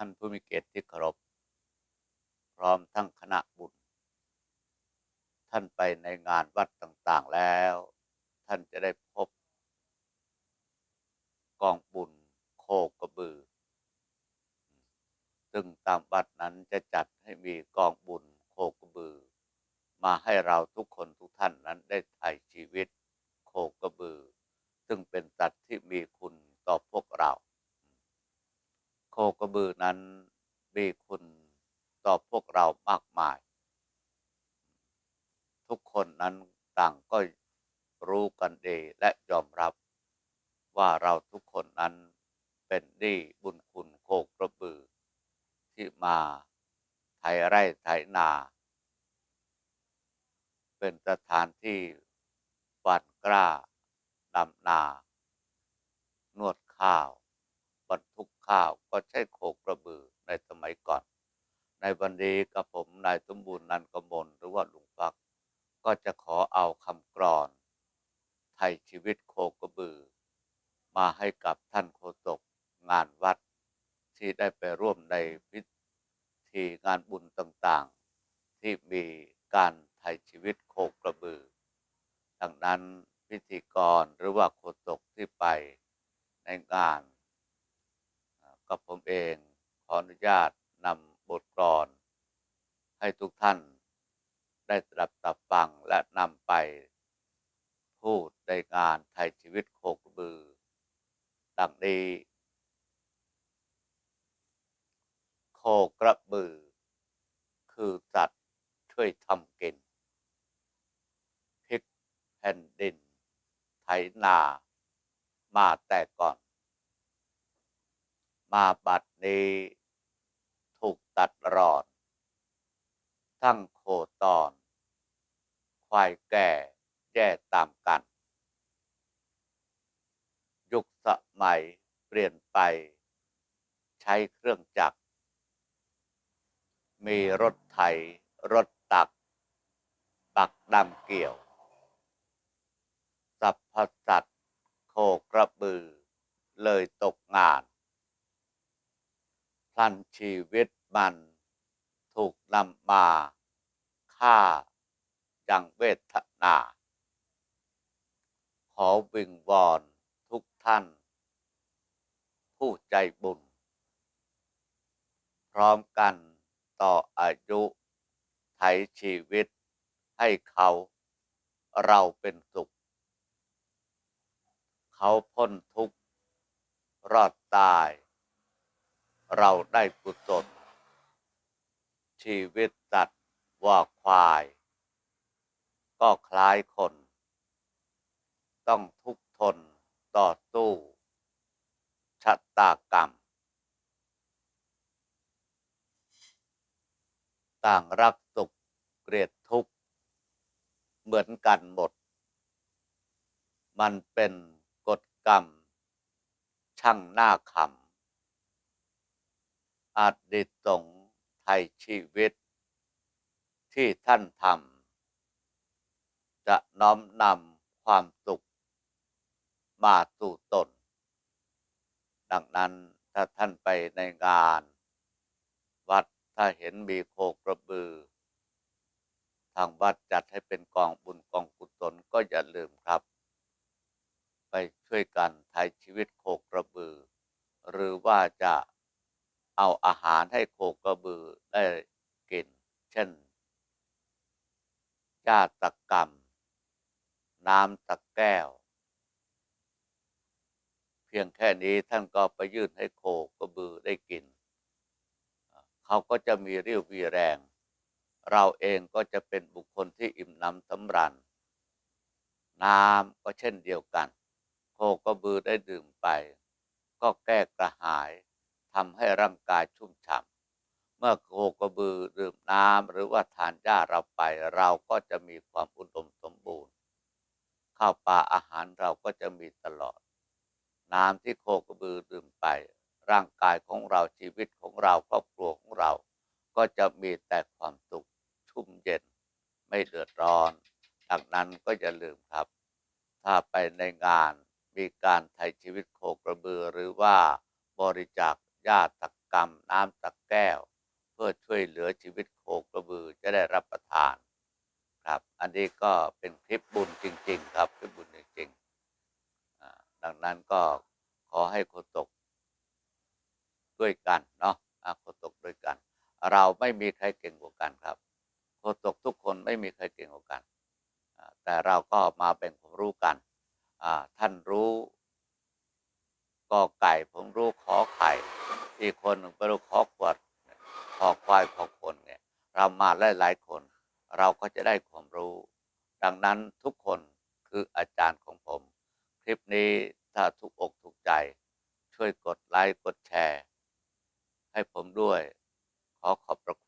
ท่านผู้มีเกียรติที่เคารพ พร้อมทั้งคณะบุญ ท่านไปในงานวัดต่าง ๆแล้ว ท่านจะได้พบ กองบุญโคกระบือ ซึ่งตามวัดนั้นจะจัดให้มีกองบุญโคกระบือ มาให้เราทุกคนทุกท่านนั้นได้ไถ่ชีวิตโคกระบือ ซึ่งเป็นสัตว์ที่มีคุณต่อพวกเรา โคกระบือนั้นมีคุณต่อพวกเรามากมาย ทุกคนนั้นต่างก็รู้กันดีและยอมรับ ว่าเราทุกคนนั้นเป็นหนี้บุญคุณโคกระบือ ที่มาไถไร่ไถนา เป็นสถานที่หว่านกล้าดำนา นวดข้าว บรรทุกข้าวก็ใช้โคกระบือในสมัยก่อน ในวันนี้กับผมนายสมบูรณ์นันกมลหรือว่าลุงฟัก ก็จะขอเอาคำกรอน ไทยชีวิตโคกระบือ มาให้กับท่านโฆษกงานวัด ที่ได้ไปร่วมในพิธีงานบุญต่างๆ ที่มีการไทยชีวิตโคกระบือ ดังนั้นพิธีกรหรือว่าโฆษกที่ไปในงาน กับผมเองขออนุญาตนำบทกลอน ให้ทุกท่านได้ตรับตับฟังและนำไป พูดในงานไทยชีวิตโคกระบือ ดังนี้ โคกระบือ คือสัตว์ช่วยทำกินพลิกแผ่นดิน ไถนา มาแต่ก่อน มาบัดนี้ ถูกตัดรอน ทั้งโคตอนควายแก่แย่ตามกัน ยุคสมัยเปลี่ยนไปใช้เครื่องจักร มีรถไถ รถตัก ปักดำเกี่ยว สัพพสัตโคกระบือ เลยตกงาน พลันชีวิตมันถูกนำมาฆ่าอย่างเวทนา ขอวิงวอนทุกท่าน ผู้ใจบุญ พร้อมกันต่ออายุไถชีวิตให้เขาเราเป็นสุข เขาพ้นทุกข์ รอดตาย เราได้กุศลชีวิตสัตว์ว่าควาย ก็คล้ายคน ต้องทุกทนต่อสู้ชะตากรรม ต่างรักสุขเกลียดทุกข์ เหมือนกันหมด มันเป็นกฎกรรม ช่างหน้าขำ อาดิตสงไทยชีวิต ที่ท่านทำจะน้อมนำความสุขมาสู่ตน ดังนั้นถ้าท่านไปในงาน วัดถ้าเห็นมีโคกระบือ ทางวัดจัดให้เป็นกองบุญกองกุศลก็อย่าลืมครับ ไปช่วยกันไทยชีวิตโคกระบือ หรือว่าจะ เอาอาหารให้โคกระบือได้กิน เช่นหญ้าตะกรรม น้ำตะแก้ว เพียงแค่นี้ท่านก็ไปยื่นให้โคกระบือได้กิน เขาก็จะมีเรี่ยวมีแรง เราเองก็จะเป็นบุคคลที่อิ่มหน้ำสำราญน้ำก็เช่นเดียวกัน โคกระบือได้ดื่มไป ก็แก้กระหาย ทำให้ร่างกายชุ่มฉ่ำเมื่อโคกระบือดื่มน้ำหรือว่าทานหญ้าเราไป เราก็จะมีความอุดมสมบูรณ์ ข้าวปลาอาหารเราก็จะมีตลอด น้ำที่โคกระบือดื่มไป ร่างกายของเราชีวิตของเราครอบครัวของเรา ก็จะมีแต่ความสุขชุ่มเย็น ไม่เดือดร้อนดังนั้นก็อย่าลืมครับ ถ้าไปในงานมีการไถ่ชีวิตโคกระบือหรือว่าบริจาค หญ้าตะกรรม น้ำสักแก้ว เพื่อช่วยเหลือชีวิตโคกระบือจะได้รับประทานครับ อันนี้ก็เป็นคลิปบุญจริง ๆ ครับคลิปบุญจริงๆดังนั้นก็ขอให้โคตกด้วยกันเนาะอะโคตกด้วยกัน เราไม่มีใครเก่งกว่ากันครับโคตกทุกคนไม่มีใครเก่งกว่ากันแต่เราก็มาแบ่งความรู้กันท่านรู้กอไก่ผมรู้ขอไข่ อีกคนหนึ่งไปรู้ขอขวดขอควายขอคนเนี่ยเรามาหลายๆคน เราก็จะได้ความรู้ ดังนั้นทุกคนคืออาจารย์ของผม คลิปนี้ถ้าทุกอกถูกใจ ช่วยกดไลค์กดแชร์ ให้ผมด้วย ขอขอบพระคุณ